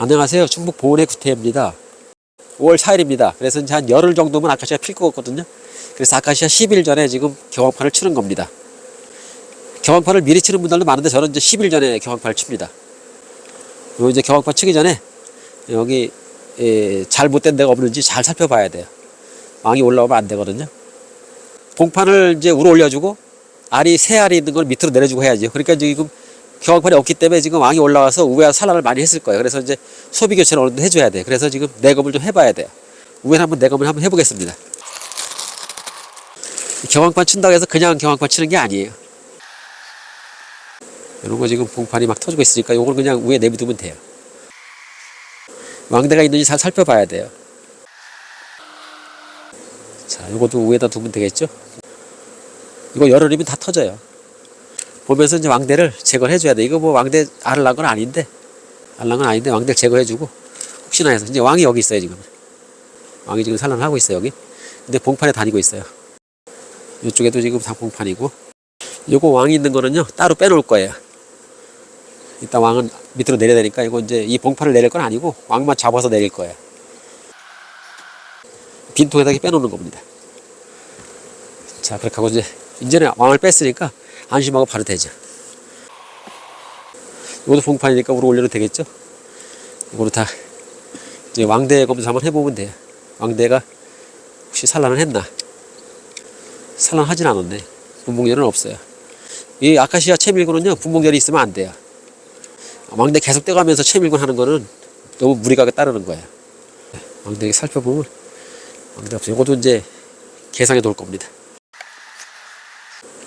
안녕하세요. 충북 보은의 구태입니다. 5월 4일입니다. 그래서 이제 한 열흘 정도면 아카시아 필 것 같거든요. 그래서 아카시아 10일 전에 지금 경황판을 치는 겁니다. 경황판을 미리 치는 분들도 많은데 저는 이제 10일 전에 경황판을 칩니다. 그리고 이제 경황판 치기 전에 여기 예, 잘못된 데가 없는지 잘 살펴봐야 돼요. 왕이 올라오면 안 되거든요. 봉판을 이제 우러 올려주고 알이 새 알이 있는 걸 밑으로 내려주고 해야죠. 그러니까 지금 경황판이 없기 때문에 지금 왕이 올라와서 우회와 산란을 많이 했을 거예요. 그래서 이제 소비 교체를 어느 정도 해줘야 돼. 그래서 지금 내검을 좀 해봐야 돼요. 우회는 한번 내검을 한번 해보겠습니다. 경황판 친다고 해서 그냥 경황판 치는 게 아니에요. 이런 거 지금 봉판이 막 터지고 있으니까 이걸 그냥 우에 내비두면 돼요. 왕대가 있는지 잘 살펴봐야 돼요. 자, 이것도 우에다 두면 되겠죠? 이거 열흘이면 다 터져요. 보면서 이제 왕대를 제거를 해줘야 돼. 이거 뭐 왕대 알을 낳은 건 아닌데, 알 낳은 건 아닌데 왕대를 제거해주고, 혹시나 해서, 이제 왕이 여기 있어요, 지금. 왕이 지금 산란하고 있어요, 여기. 근데 봉판에 다니고 있어요. 이쪽에도 지금 다 봉판이고, 요거 왕이 있는 거는요, 따로 빼놓을 거예요. 일단 왕은 밑으로 내려야 되니까, 이거 이제 이 봉판을 내릴 건 아니고, 왕만 잡아서 내릴 거예요. 빈통에다가 빼놓는 겁니다. 자, 그렇게 하고 이제, 이제는 왕을 뺐으니까, 안심하고 바로 되죠. 이것도 봉판이니까 우로 올려도 되겠죠? 이거로 다 이제 왕대 검사 한번 해보면 돼요. 왕대가 혹시 산란을 했나? 산란하진 않았네. 분봉열은 없어요. 이 아카시아 채밀고는요, 분봉열이 있으면 안 돼요. 왕대 계속 떼가면서 채밀고 하는 거는 너무 무리가 따르는 거예요. 왕대 살펴보면 왕대 없어요. 이것도 이제 계상에 놓을 겁니다.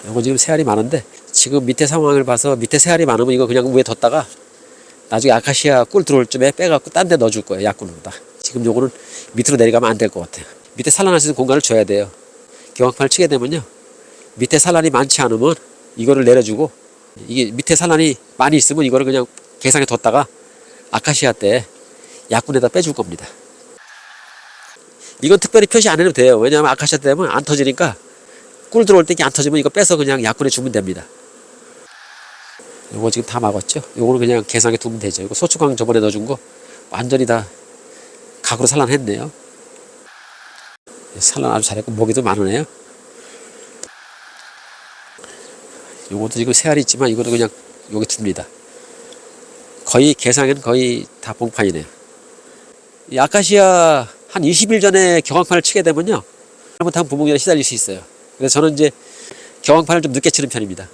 이거 지금 새알이 많은데 지금 밑에 상황을 봐서 밑에 새알이 많으면 이거 그냥 위에 뒀다가 나중에 아카시아 꿀 들어올 쯤에 빼갖고 딴 데 넣어줄 거예요 약꿀로다. 지금 요거는 밑으로 내려가면 안 될 것 같아요. 밑에 산란할 수 있는 공간을 줘야 돼요. 경황판을 치게 되면요. 밑에 산란이 많지 않으면 이거를 내려주고 이게 밑에 산란이 많이 있으면 이거를 그냥 계상에 뒀다가 아카시아 때 약군에다 빼줄 겁니다. 이건 특별히 표시 안 해도 돼요. 왜냐하면 아카시아 때 되면 안 터지니까 꿀 들어올 때안 터지면 이거 빼서 그냥 약군에 주면 됩니다. 요거 지금 다 막았죠? 요거는 그냥 계상에 두면 되죠. 이거 소추광 저번에 넣어준 거 완전히 다 각으로 산란했네요. 산란 아주 잘했고 먹이도 많으네요. 요것도 지금 새알이 있지만 이것도 그냥 여기 둡니다. 거의 계상에는 거의 다 봉판이네요. 이 아카시아 한 20일 전에 경황판을 치게 되면요. 잘못하면 부목열에 시달릴 수 있어요. 그래서 저는 이제 경황판을 좀 늦게 치는 편입니다.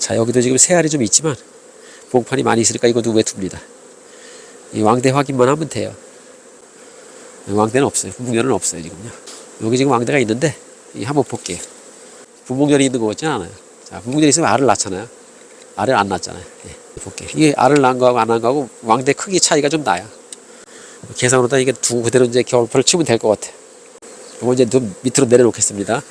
자, 여기도 지금 새알이 좀 있지만 봉판이 많이 있으니까 이것도 왜 둡니다. 이 왕대 확인만 하면 돼요. 왕대는 없어요. 부목열은 없어요, 지금요. 여기 지금 왕대가 있는데 이 한번 볼게요. 부목열이 있는 거 같지 않아요. 자, 부목열이 있으면 알을 낳잖아요. 알을 안 낳잖아요. 예, 볼게요. 이게 알을 낳은 거하고 안 낳은 거하고 왕대 크기 차이가 좀 나요. 계산으로다 이게 두고 그대로 이제 경황판을 치면 될 것 같아요. 이거 이제 좀 밑으로 내려놓겠습니다.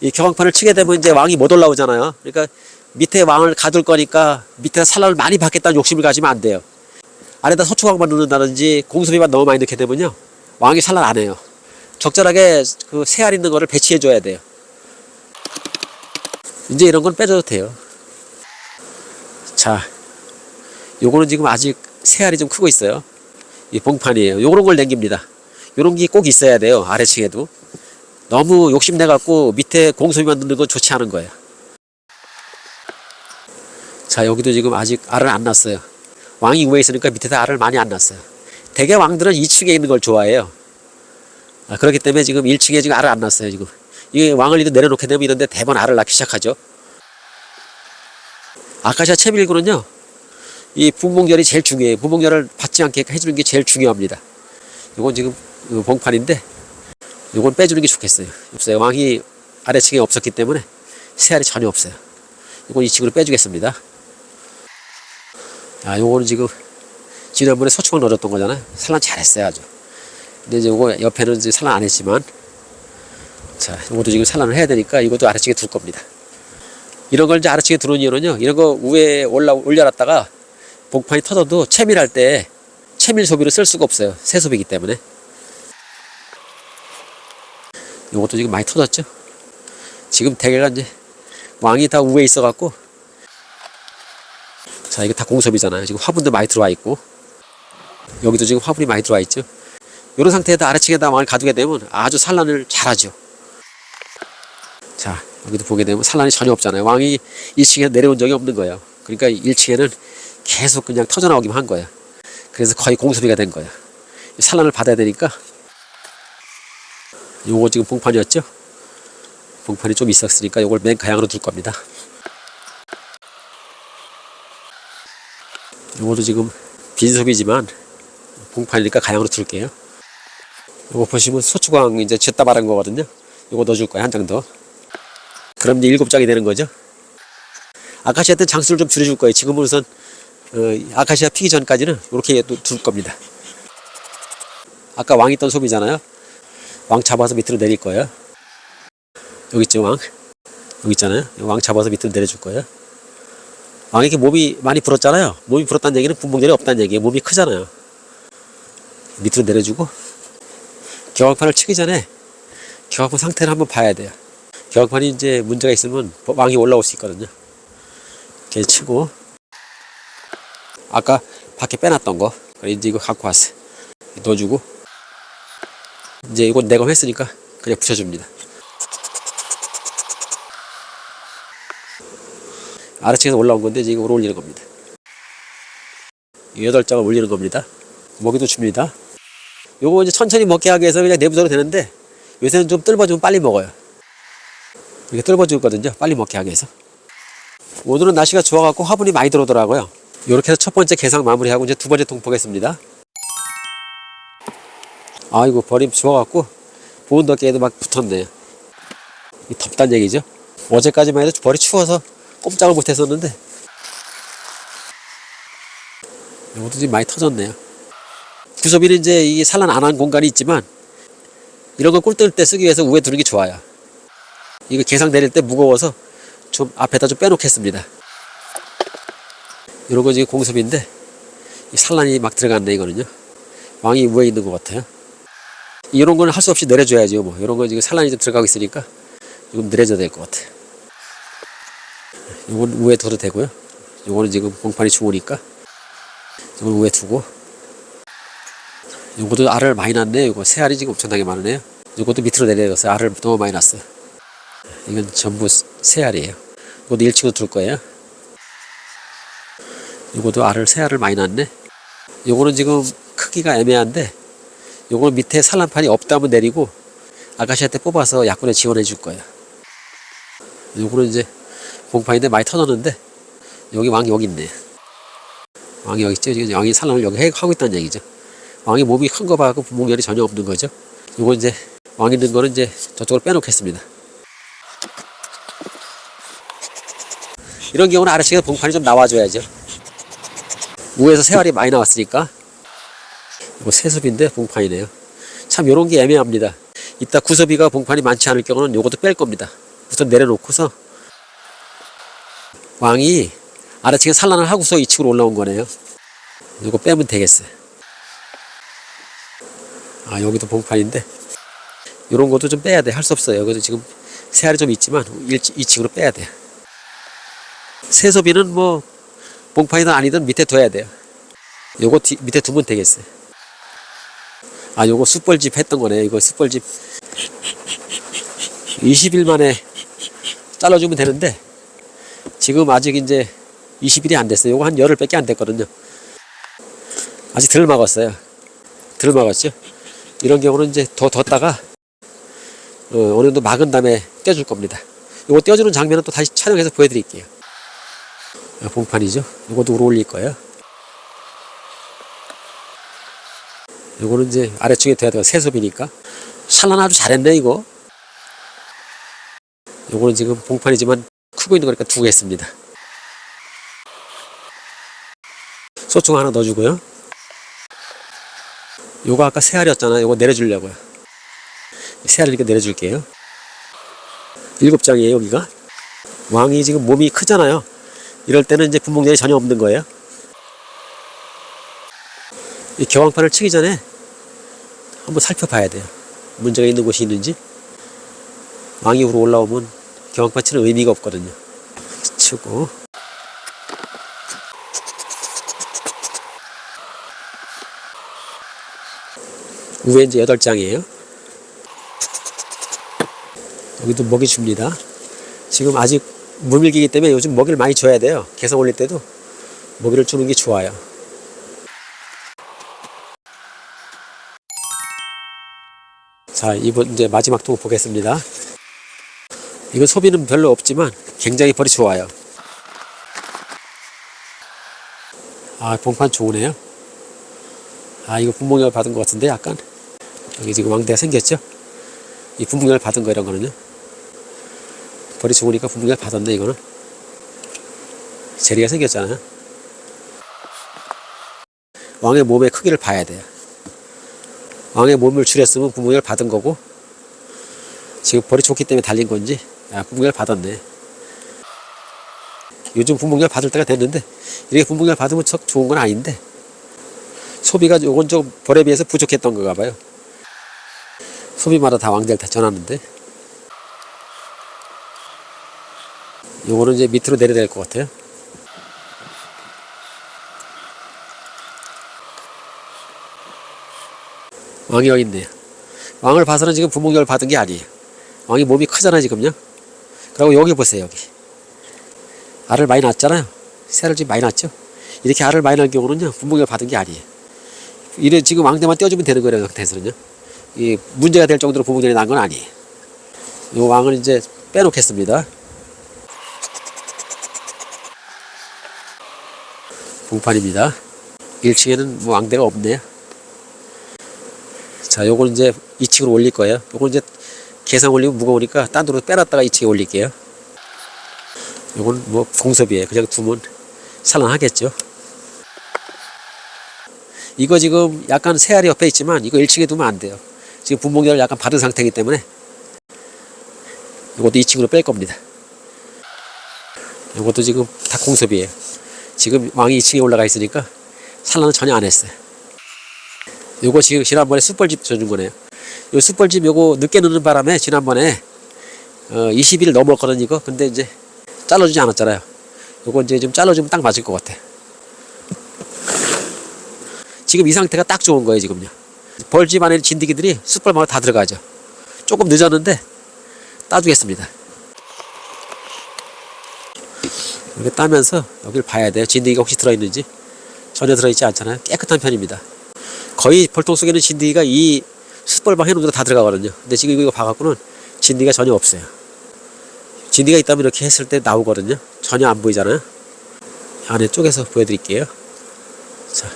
이 경황판을 치게 되면 이제 왕이 못 올라오잖아요. 그러니까 밑에 왕을 가둘 거니까 밑에 산란을 많이 받겠다는 욕심을 가지면 안 돼요. 아래다 소추광만 넣는다든지 공수비만 너무 많이 넣게 되면요. 왕이 산란 안 해요. 적절하게 그 새알 있는 거를 배치해 줘야 돼요. 이제 이런 건 빼줘도 돼요. 자, 요거는 지금 아직 새알이 좀 크고 있어요. 이 봉판이에요. 요런 걸 남깁니다. 요런 게 꼭 있어야 돼요. 아래층에도. 너무 욕심내 갖고 밑에 공소비만 넣는 건 좋지 않은 거예요. 자, 여기도 지금 아직 알을 안 낳았어요. 왕이 위에 있으니까 밑에다 알을 많이 안 낳았어요. 대개 왕들은 2층에 있는 걸 좋아해요. 아, 그렇기 때문에 지금 1층에 지금 알을 안 낳았어요, 지금. 이게 왕을 이렇게 내려놓게 되면 이런데 대번 알을 낳기 시작하죠. 아카시아 채밀구는요, 이 분봉열이 제일 중요해요. 분봉열을 받지 않게 해주는 게 제일 중요합니다. 이건 지금 그 봉판인데 이건 빼주는 게 좋겠어요. 없어요. 왕이 아래층에 없었기 때문에 새알이 전혀 없어요. 이건 이 층으로 빼주겠습니다. 아, 요거는 지금 지난번에 소추광 넣어줬던 거잖아요. 산란 잘했어요, 아주. 근데 이제 요거 옆에는 이제 산란 안 했지만 자, 이것도 지금 산란을 해야 되니까 이것도 아래층에 둘 겁니다. 이런 걸 이제 아래층에 두는 이유는요. 이런 거 위에 올라 올려놨다가 봉판이 터져도 채밀할 때 채밀 소비로 쓸 수가 없어요. 새 소비이기 때문에. 이것도 지금 많이 터졌죠. 지금 대개가 이제 왕이 다 우에 있어갖고 자, 이게 다 공섭이잖아요. 지금 화분도 많이 들어와 있고, 여기도 지금 화분이 많이 들어와 있죠. 이런 상태에다 아래층에다 왕을 가두게 되면 아주 산란을 잘하죠. 자, 여기도 보게 되면 산란이 전혀 없잖아요. 왕이 1층에 내려온 적이 없는 거예요. 그러니까 1층에는 계속 그냥 터져나오기만 한 거예요. 그래서 거의 공수비가 된 거예요. 산란을 받아야 되니까 요거 지금 봉판이었죠? 봉판이 좀 있었으니까 요걸 맨 가양으로 둘 겁니다. 요거도 지금 빈소비지만 봉판이니까 가양으로 둘게요. 요거 보시면 소추광 이제 쥐었다 바른 거거든요. 요거 넣어줄 거예요. 한 장 더. 그럼 이제 일곱 장이 되는 거죠. 아카시아 때는 장수를 좀 줄여줄 거예요. 지금은 우선 어, 아카시아 피기 전까지는 이렇게 둘 겁니다. 아까 왕 있던 솜이잖아요. 왕 잡아서 밑으로 내릴 거예요. 여기 있죠 왕. 여기 있잖아요. 왕 잡아서 밑으로 내려줄 거예요. 이렇게 몸이 많이 불었잖아요. 몸이 불었다는 얘기는 분봉절이 없다는 얘기예요. 몸이 크잖아요. 밑으로 내려주고 경황판을 치기 전에 경황판 상태를 한번 봐야 돼요. 경황판이 이제 문제가 있으면 왕이 올라올 수 있거든요. 이렇게 치고 아까 밖에 빼놨던 거 이제 이거 갖고 왔어. 넣어주고 이제 이거 내검했으니까 그냥 붙여줍니다. 아래층에서 올라온 건데 이제 이거 올리는 겁니다. 이 여덟 장을 올리는 겁니다. 먹이도 줍니다. 요거 이제 천천히 먹게 하기 위해서 그냥 내부적으로 되는데 요새는 좀 뜰어주면 빨리 먹어요. 이렇게 뜰어주거든요. 빨리 먹게 하기 위해서. 오늘은 날씨가 좋아갖고 화분이 많이 들어오더라고요. 이렇게 해서 첫 번째 개상 마무리하고 이제 두 번째 통 보겠습니다. 아이고 벌이 좋아갖고 보온 덮개에도 막 붙었네요. 이 덥단 얘기죠. 어제까지만 해도 벌이 추워서 꼼짝을 못했었는데 이것도 지금 많이 터졌네요. 구섭이는 이제 이 산란 안 한 공간이 있지만 이런 거 꿀뜰 때 쓰기 위해서 우에 두는 게 좋아요. 이거 개상 내릴 때 무거워서 좀 앞에다 좀 빼놓겠습니다. 이런 거 지금 공섭인데 이 산란이 막 들어갔네 이거는요. 왕이 우에 있는 것 같아요. 이런 거는 할수 없이 내려줘야죠. 뭐 이런 거 지금 산란이 좀 들어가고 있으니까 조금 내려줘야 될 것 같아요. 이건 우에 둬도 되고요. 이거는 지금 공판이 좋으니까 이걸 우에 두고 이것도 알을 많이 낳네. 이거 새 알이 지금 엄청나게 많으네요. 이것도 밑으로 내려갔어요. 알을 너무 많이 낳았어요. 이건 전부 새 알이에요. 이것도 1층으로 둘 거예요. 이것도 알을 새 알을 많이 낳네. 요거는 지금 크기가 애매한데 요거는 밑에 산란판이 없다면 내리고 아가씨한테 뽑아서 약분에 지원해 줄 거예요. 요거는 이제 봉판인데 많이 터졌는데 여기 왕이 여기 있네. 왕이 여기 있죠. 지금 왕이 산란을 여기 해- 하고 있다는 얘기죠. 왕이 몸이 큰 거 봐갖고 분봉열이 전혀 없는 거죠. 요거 이제 왕 있는 거는 이제 저쪽으로 빼놓겠습니다. 이런 경우는 아래층에 봉판이 좀 나와줘야죠. 우에서 세알이 많이 나왔으니까 세섭인데 봉판이네요. 참 요런 게 애매합니다. 이따 구섭이가 봉판이 많지 않을 경우는 요것도 뺄 겁니다. 우선 내려놓고서 왕이 아래층에 산란을 하고서 2층으로 올라온 거네요. 이거 빼면 되겠어요. 아 여기도 봉판인데 이런 것도 좀 빼야 돼. 할 수 없어요. 여기도 지금 세알이 좀 있지만 2층으로 빼야 돼요. 세섭이는 뭐 봉판이든 아니든 밑에 둬야 돼요. 요거 뒤, 밑에 두면 되겠어요. 아 요거 숯벌집 했던 거네. 이거 숯벌집 20일 만에 잘라주면 되는데 지금 아직 이제 20일이 안 됐어요. 요거 한 열흘 밖에 안 됐거든요. 아직 덜 막았어요. 덜 막았죠. 이런 경우는 이제 더 뒀다가 어, 어느 정도 막은 다음에 떼줄 겁니다. 요거 떼어주는 장면은 또 다시 촬영해서 보여드릴게요. 아, 봉판이죠. 요것도 우로 올릴 거예요. 요거는 이제 아래쪽에 돼야 돼요. 세섭이니까. 산란 아주 잘했네, 이거. 요거는 지금 봉판이지만 크고 있는 거니까 두개 했습니다. 소충 하나 넣어주고요. 요거 아까 새알이었잖아요. 요거 내려주려고요. 새알을 이렇게 내려줄게요. 일곱 장이에요, 여기가. 왕이 지금 몸이 크잖아요. 이럴 때는 이제 분봉열이 전혀 없는 거예요. 이 경황판을 치기 전에 한번 살펴봐야 돼요. 문제가 있는 곳이 있는지. 왕이후로 올라오면 경악받치는 의미가 없거든요. 치고. 위에 이제 8장이에요. 여기도 먹이 줍니다. 지금 아직 물밀기이기 때문에 요즘 먹이를 많이 줘야 돼요. 개성 올릴 때도 먹이를 주는 게 좋아요. 자, 이번 이제 마지막 통 보겠습니다. 이거 소비는 별로 없지만 굉장히 벌이 좋아요. 아, 봉판 좋으네요. 아, 이거 분봉열 받은 것 같은데 약간 여기 지금 왕대가 생겼죠? 이 분봉열 받은 거 이런 거는요. 벌이 좋으니까 분봉열 받았네 이거는. 재리가 생겼잖아요. 왕의 몸의 크기를 봐야 돼요. 왕의 몸을 줄였으면 분봉열 받은 거고 지금 벌이 좋기 때문에 달린 건지 아, 분봉열 받았네. 요즘 분봉열 받을 때가 됐는데 이렇게 분봉열 받으면 썩 좋은 건 아닌데 소비가 요건 좀 벌에 비해서 부족했던 건가 봐요. 소비마다 다 왕대를 다 전하는데 요거는 이제 밑으로 내려야 될 것 같아요. 왕이 있네요. 왕을 봐서는 지금 분봉열 받은 게 아니에요. 왕이 몸이 크잖아 지금요. 그리고 여기 보세요 여기. 알을 많이 낳았잖아요. 새를 지금 많이 낳았죠. 이렇게 알을 많이 낳은 경우는요 분봉열 받은 게 아니에요. 이래 지금 왕대만 떼어주면 되는 거예요 상태에서는요. 이 문제가 될 정도로 분봉열이 난 건 아니에요. 이 왕은 이제 빼놓겠습니다. 봉판입니다. 1층에는 뭐 왕대가 없네요. 자, 요거는 이제 2층으로 올릴 거예요. 요거는 이제 계산 올리면 무거우니까 딴 데로 빼놨다가 2층에 올릴게요. 요건 뭐 공섭이에요. 그냥 두면 살랑하겠죠. 이거 지금 약간 새알이 옆에 있지만 이거 1층에 두면 안 돼요. 지금 분봉열을 약간 받은 상태이기 때문에 이것도 2층으로 뺄 겁니다. 이것도 지금 다 공섭이에요. 지금 왕이 2층에 올라가 있으니까 산란은 전혀 안 했어요. 요거 지금 지난번에 숯벌집 줘준 거네요. 요 숯벌집 요거 늦게 넣는 바람에 지난번에 어 20일 넘었거든 이거. 근데 이제 잘라주지 않았잖아요. 요거 이제 좀 잘라주면 딱 맞을 것 같아. 지금 이 상태가 딱 좋은 거예요 지금요. 벌집 안에 진드기들이 숯벌마다 다 들어가죠. 조금 늦었는데 따주겠습니다. 이렇게 따면서 여기를 봐야 돼요. 진드기가 혹시 들어있는지 전혀 들어있지 않잖아요. 깨끗한 편입니다. 거의 벌통 속에는 진드기가 이 숯벌방 해놓은 데다 들어가거든요. 근데 지금 이거 봐갖고는 진드기가 전혀 없어요. 진드기가 있다면 이렇게 했을 때 나오거든요. 전혀 안 보이잖아요. 안에 쪼개서 보여드릴게요. 자,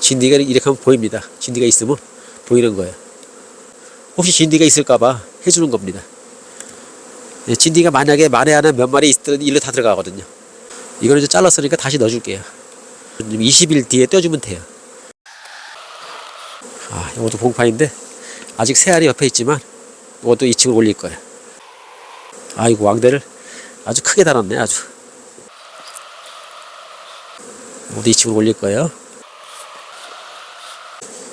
진드기가 이렇게 하면 보입니다. 진드기가 있으면 보이는 거예요. 혹시 진드기가 있을까봐 해주는 겁니다. 예, 진드기가 만약에 만에 하나 몇 마리 있더라도 일로 다 들어가거든요. 이거는 이제 잘랐으니까 다시 넣어줄게요. 20일 뒤에 떼어주면 돼요. 아, 이것도 봉판인데 아직 새알이 옆에 있지만 이것도 2층으로 올릴 거예요. 아이고 왕대를 아주 크게 달았네 아주. 이것도 2층으로 올릴 거예요.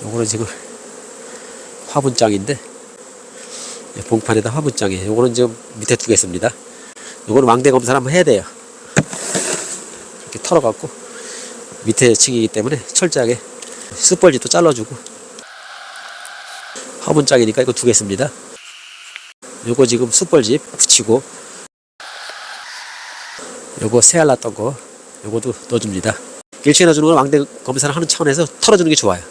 요거는 지금 화분장인데 예, 봉판에다 화분장이에요. 요거는 지금 밑에 두겠습니다. 요거는 왕대 검사를 한번 해야 돼요. 이렇게 털어갖고 밑에 층이기 때문에 철저하게 숯벌지도 잘라주고 화분장이니까 이거 두겠습니다. 요거 지금 숯벌집 붙이고 요거 새알 났던 거 요거도 넣어줍니다. 일치에 넣어주는 건 왕대 검사를 하는 차원에서 털어주는 게 좋아요.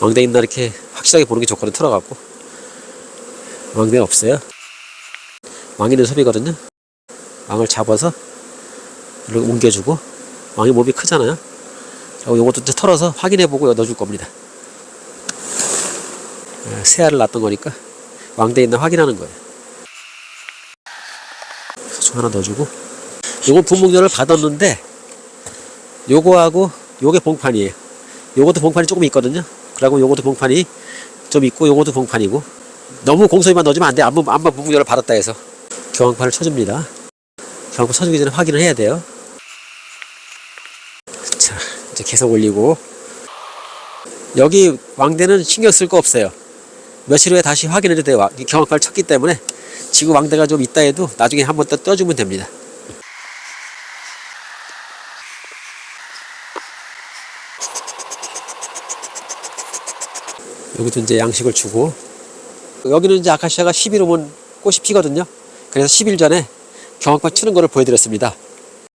왕대 있나 이렇게 확실하게 보는 게 좋거든 털어갖고 왕대 없어요. 왕이는 섭이거든요. 왕을 잡아서 이렇게 옮겨주고 왕이 몸이 크잖아요. 요것도 털어서 확인해보고 넣어줄 겁니다. 예, 새알을 낳았던 거니까 왕대 있나 확인하는 거예요. 소 하나 넣어주고 요거 분목열을 받았는데 요거하고 요게 봉판이에요. 요것도 봉판이 조금 있거든요. 그리고 요것도 봉판이 좀 있고 요것도 봉판이고 너무 공소리만 넣어주면 안 돼. 안만 안만 분목열을 받았다 해서 교황판을 쳐줍니다. 교황판 쳐주기 전에 확인을 해야 돼요. 자 이제 계속 올리고 여기 왕대는 신경 쓸 거 없어요. 며칠 후에 다시 확인해도 돼요. 경험파를 쳤기 때문에 지금 왕대가 좀 있다 해도 나중에 한 번 더 떠주면 됩니다. 여기도 이제 양식을 주고 여기는 이제 아카시아가 10일 오면 꽃이 피거든요. 그래서 10일 전에 경황판 추는 거를 보여드렸습니다.